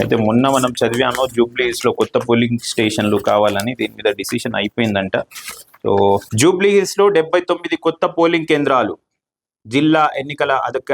అయితే మొన్న మనం చదివాము జూబ్లీ లో కొత్త పోలింగ్ స్టేషన్లు కావాలని దీని మీద డిసిషన్ అయిపోయిందంట. సో జూబ్లీ హిల్స్లో డెబ్బై తొమ్మిది కొత్త పోలింగ్ కేంద్రాలు జిల్లా ఎన్నికల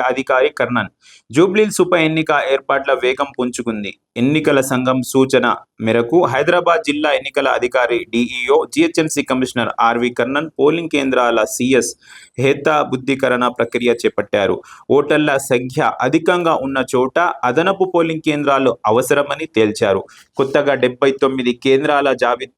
అధికారి కర్ణన్. జూబ్లీ ఉప ఎన్నిక ఏర్పాట్ల వేగం పుంజుకుంది. ఎన్నికల సంఘం సూచన మేరకు హైదరాబాద్ జిల్లా ఎన్నికల అధికారి DEO GHMC commissioner RV Karnan polling కేంద్రాల సిఎస్ హేతా బుద్ధీకరణ ప్రక్రియ చేపట్టారు. ఓటర్ల సంఖ్య అధికంగా ఉన్న చోట అదనపు పోలింగ్ కేంద్రాలు అవసరమని తేల్చారు. కొత్తగా డెబ్బై తొమ్మిది కేంద్రాల జాబితా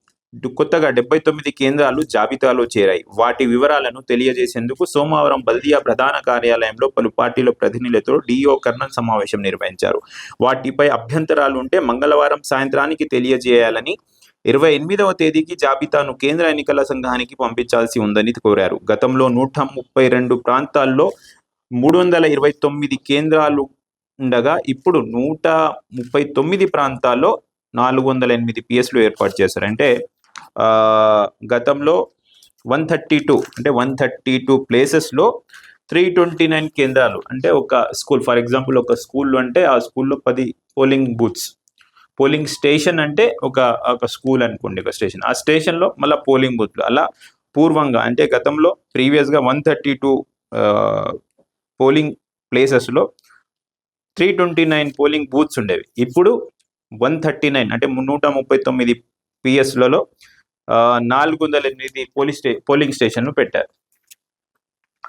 కొత్తగా డెబ్బై తొమ్మిది కేంద్రాలు జాబితాలో చేరాయి. వాటి వివరాలను తెలియజేసేందుకు సోమవారం బల్దియా ప్రధాన కార్యాలయంలో పలు పార్టీల ప్రతినిధులతో డిఓ కర్ణన్ సమావేశం నిర్వహించారు. వాటిపై అభ్యంతరాలు ఉంటే మంగళవారం సాయంత్రానికి తెలియజేయాలని ఇరవై ఎనిమిదవ తేదీకి జాబితాను కేంద్ర ఎన్నికల సంఘానికి పంపించాల్సి ఉందని కోరారు. గతంలో నూట ముప్పై రెండు ప్రాంతాల్లో మూడు వందల ఇరవై తొమ్మిది కేంద్రాలు ఉండగా ఇప్పుడు నూట ముప్పై తొమ్మిది ప్రాంతాల్లో నాలుగు వందల ఎనిమిది పిఎస్లు ఏర్పాటు చేశారు. అంటే గతంలో వన్ థర్టీ టూ అంటే వన్ థర్టీ టూ ప్లేసెస్లో త్రీ ట్వంటీ నైన్ కేంద్రాలు అంటే ఒక స్కూల్ ఫర్ ఎగ్జాంపుల్ ఒక స్కూల్ అంటే ఆ స్కూల్లో పది పోలింగ్ బూత్స్. పోలింగ్ స్టేషన్ అంటే ఒక ఒక స్కూల్ అనుకోండి ఒక స్టేషన్. ఆ స్టేషన్లో మళ్ళీ పోలింగ్ బూత్లు అలా పూర్వంగా అంటే గతంలో ప్రీవియస్గా వన్ థర్టీ టూ పోలింగ్ ప్లేసెస్లో three twenty nine polling booths ఉండేవి. ఇప్పుడు వన్ థర్టీ నైన్ అంటే నూట ముప్పై తొమ్మిది పిఎస్లలో నాలుగు వందల ఎనిమిది పోలీస్ స్టే పోలింగ్ స్టేషన్ను పెట్టారు.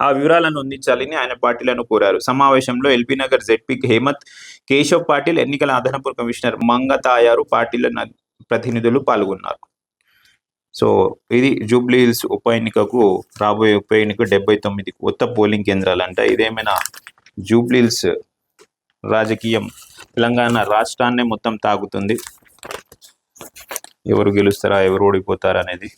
ఆ వివరాలను అందించాలని ఆయన పార్టీలను కోరారు. సమావేశంలో ఎల్బీ నగర్ జెడ్పీ హేమత్ కేశవ్ పాటిల్ ఎన్నికల అదనపు కమిషనర్ మంగతాయారు పార్టీల న- ప్రతినిధులు పాల్గొన్నారు. సో ఇది జూబ్లీ హిల్స్ ఉప ఎన్నికకు రాబోయే ఉప ఎన్నిక డెబ్బై తొమ్మిది కొత్త పోలింగ్ కేంద్రాలు అంట ఇదేమైనా జూబ్లీ హిల్స్ రాజకీయం తెలంగాణ రాష్ట్రాన్నే మొత్తం తాగుతుంది ఎవరు గెలుస్తారా ఎవరు ఓడిపోతారా అనేది